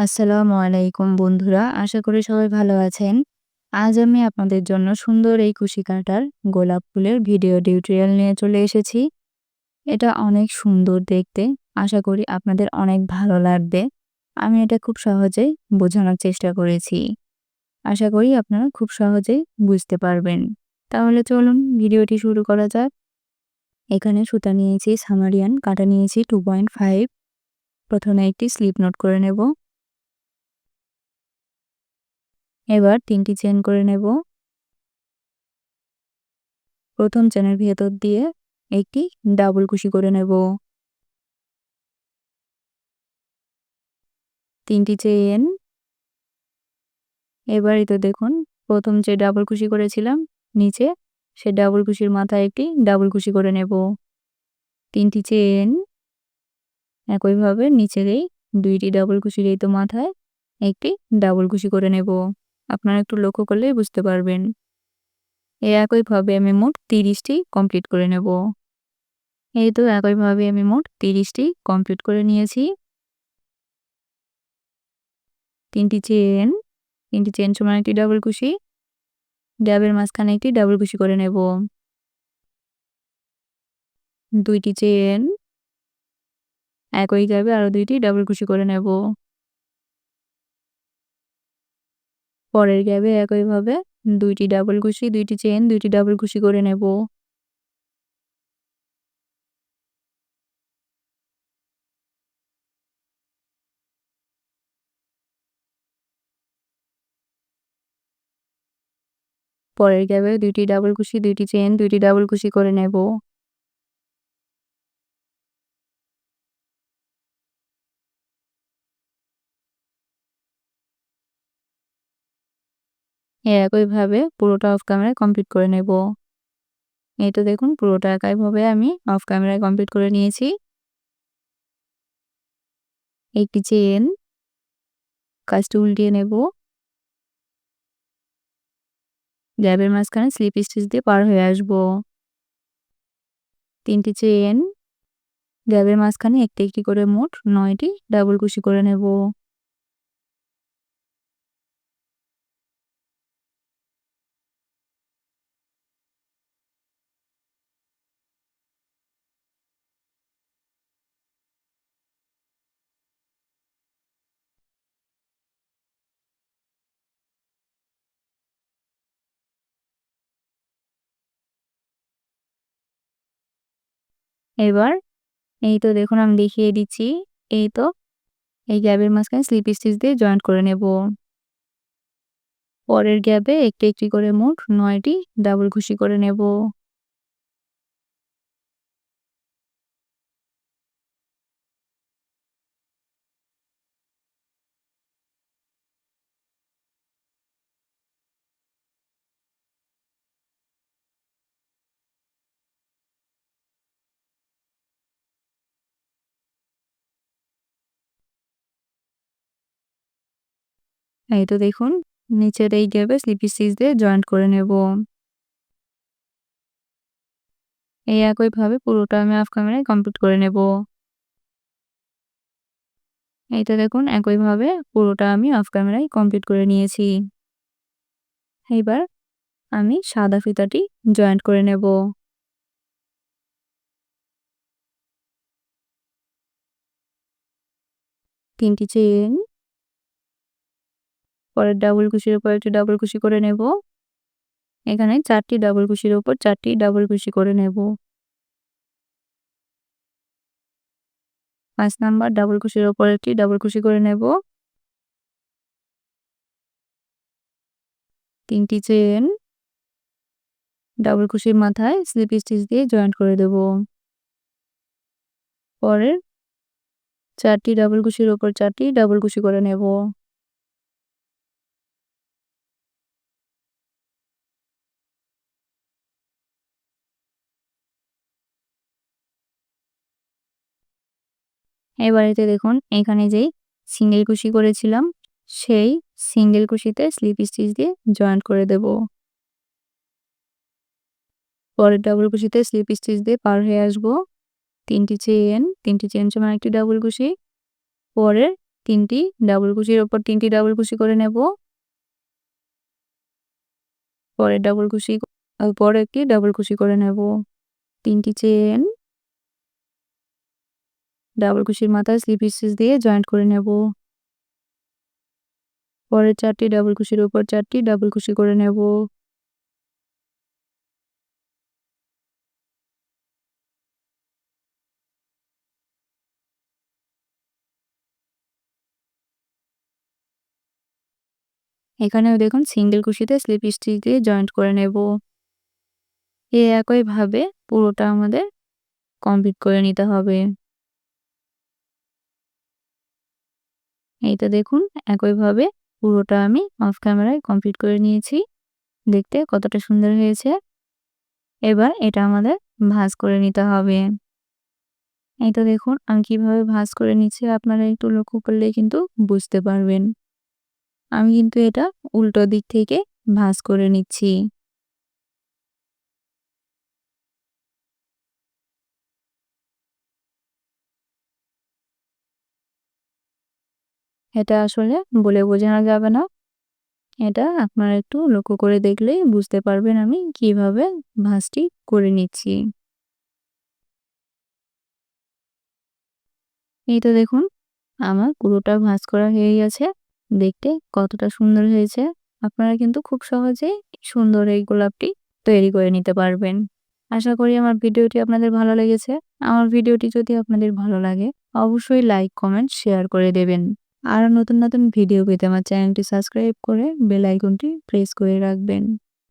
আসসালামু আলাইকুম বন্ধুরা, আশা করি সবাই ভালো আছেন। আজ আমি আপনাদের জন্য সুন্দর এই কুশি কাটার গোলাপ ফুলের ভিডিও টিউটোরিয়াল নিয়ে চলে এসেছি। এটা অনেক সুন্দর দেখতে, আশা করি আপনাদের অনেক ভালো লাগবে। আমি এটা খুব সহজেই বোঝানোর চেষ্টা করেছি। আশা করি আপনারা খুব সহজেই বুঝতে পারবেন। তাহলে চলুন ভিডিওটি শুরু করা যাক। এখানে সুতা নিয়েছি, সামারিয়ান, কাটা নিয়েছি টু পয়েন্ট ফাইভ প্রথমে একটি স্লিপ নোট করে নেব। এবার তিনটি চেন করে নেব। প্রথম চেনের ভেতর দিয়ে একটি ডাবল কুশি করে নেব। তিনটি চেন এবার তো দেখুন, প্রথম যে ডাবল কুশি করেছিলাম, নিচে সে ডাবল কুশির মাথায় একটি ডাবল কুশি করে নেব। তিনটি চেন একইভাবে নিচের এই দুইটি ডাবল কুশির এই তো মাথায় একটি ডাবল কুশি করে নেব। আপনারা একটু লক্ষ্য করলেই বুঝতে পারবেন। এই একইভাবে আমি মোট তিরিশটি কমপ্লিট করে নেব। এই তো একইভাবে আমি মোট তিরিশটি কমপ্লিট করে নিয়েছি। তিনটি চেন তিনটি চেন সমান একটি ডাবল কুশি। ডাবের মাঝখানে একটি ডাবল কুশি করে নেব। দুইটি চেন একই যাবে আরও দুইটি ডাবল কুশি করে নেব। পরের গ্যাবে একইভাবে দুইটি ডাবল কুশি দুইটি চেন দুইটি ডাবল কুশি করে নেব। পরের গ্যাবে দুইটি ডাবল কুশি দুইটি চেন দুইটি ডাবল কুশি করে নেব। একইভাবে পুরোটা অফ ক্যামেরায় কমপ্লিট করে নেব। এই তো দেখুন, পুরোটা একইভাবে আমি অফ ক্যামেরায় কমপ্লিট করে নিয়েছি। একটি চেন কাজটি উল্টিয়ে নেব। গ্যাবের মাঝখানে স্লিপ স্টিচ দিয়ে পার হয়ে আসব। তিনটি চেন গ্যাবের মাঝখানে একটি একটি করে মোট নয়টি ডাবল কুশি করে নেব। এবার এই তো দেখুন আমি দেখিয়ে দিচ্ছি। এই তো এই গ্যাপের মাঝখানে স্লিপ স্টিচ দিয়ে জয়েন্ট করে নেব। পরের গ্যাপে একটি একটি করে মোট নয়টি ডাবল খুশি করে নেব। এই তো দেখুন, নিচের এই গ্যাপে স্লিপি স্টিচ দিয়ে জয়েন্ট করে নেব। এই একইভাবে পুরোটা আমি অফ ক্যামেরায় কমপ্লিট করে নেব। এই তো দেখুন একইভাবে পুরোটা আমি অফ ক্যামেরায় কমপ্লিট করে নিয়েছি। এইবার আমি সাদা ফিতাটি জয়েন্ট করে নেব। তিনটি চেন পরের ডাবল কুশির উপর একটি ডাবল কুশি করে নেব। এখানে চারটি ডাবল কুশির উপর চারটি ডাবল কুশি করে নেব। পাঁচ নাম্বার ডাবল কুশির উপর একটি ডাবল কুশি করে নেব। তিনটি চেন ডাবল কুশির মাথায় স্লিপ স্টিচ দিয়ে জয়েন্ট করে দেব। পরের চারটি ডাবল কুশির উপর চারটি ডাবল কুশি করে নেব। এবারেতে দেখুন, এখানে যেই সিঙ্গেল কুশি করেছিলাম, সেই সিঙ্গেল কুশিতে স্লিপ স্টিচ দিয়ে জয়েন্ট করে দেব। পরের ডাবল কুশিতে স্লিপ স্টিচ দিয়ে পার হয়ে আসব। তিনটি চেন তিনটি চেন সমান একটি ডাবল কুশি। পরের তিনটি ডাবল কুচির ওপর তিনটি ডাবল কুচি করে নেব। পরে ডাবল কুচি পরে একটি ডাবল কুচি করে নেব। তিনটি চেন ডাবল কুচির মাথায় স্লিপ স্টিচ দিয়ে জয়েন্ট করে নেব। পরের চারটি ডাবল কুশির উপর চারটি ডাবল কুচি করে নেব। এখানেও দেখুন, সিঙ্গেল কুশিতে স্লিপ স্টিচ দিয়ে জয়েন্ট করে নেব। এ একইভাবে পুরোটা আমাদের কমপ্লিট করে নিতে হবে। এইটা দেখুন, একইভাবে পুরোটা আমি অফ ক্যামেরায় কমপ্লিট করে নিয়েছি। দেখতে কতটা সুন্দর হয়েছে। এবার এটা আমাদের ভাজ করে নিতে হবে। এইটা দেখুন, আমি কীভাবে ভাজ করে নিচ্ছি আপনারা একটু লক্ষ্য করলে কিন্তু বুঝতে পারবেন। আমি কিন্তু এটা উল্টো দিক থেকে ভাজ করে নিচ্ছি। এটা আসলে বলে বোঝানো যাবে না। এটা আপনারা একটু লক্ষ্য করে দেখলেই বুঝতে পারবেন আমি কীভাবে ভাঁজটি করে নিচ্ছি। এই তো দেখুন, আমার পুরোটা ভাঁজ করা হয়ে গেছে। দেখতে কতটা সুন্দর হয়েছে। আপনারা কিন্তু খুব সহজেই সুন্দর এই গোলাপটি তৈরি করে নিতে পারবেন। আশা করি আমার ভিডিওটি আপনাদের ভালো লেগেছে। আমার ভিডিওটি যদি আপনাদের ভালো লাগে, অবশ্যই লাইক, কমেন্ট, শেয়ার করে দেবেন। আর নতুন নতুন ভিডিও পেতে আমার চ্যানেলটি সাবস্ক্রাইব করে বেল আইকনটি প্রেস করে রাখবেন।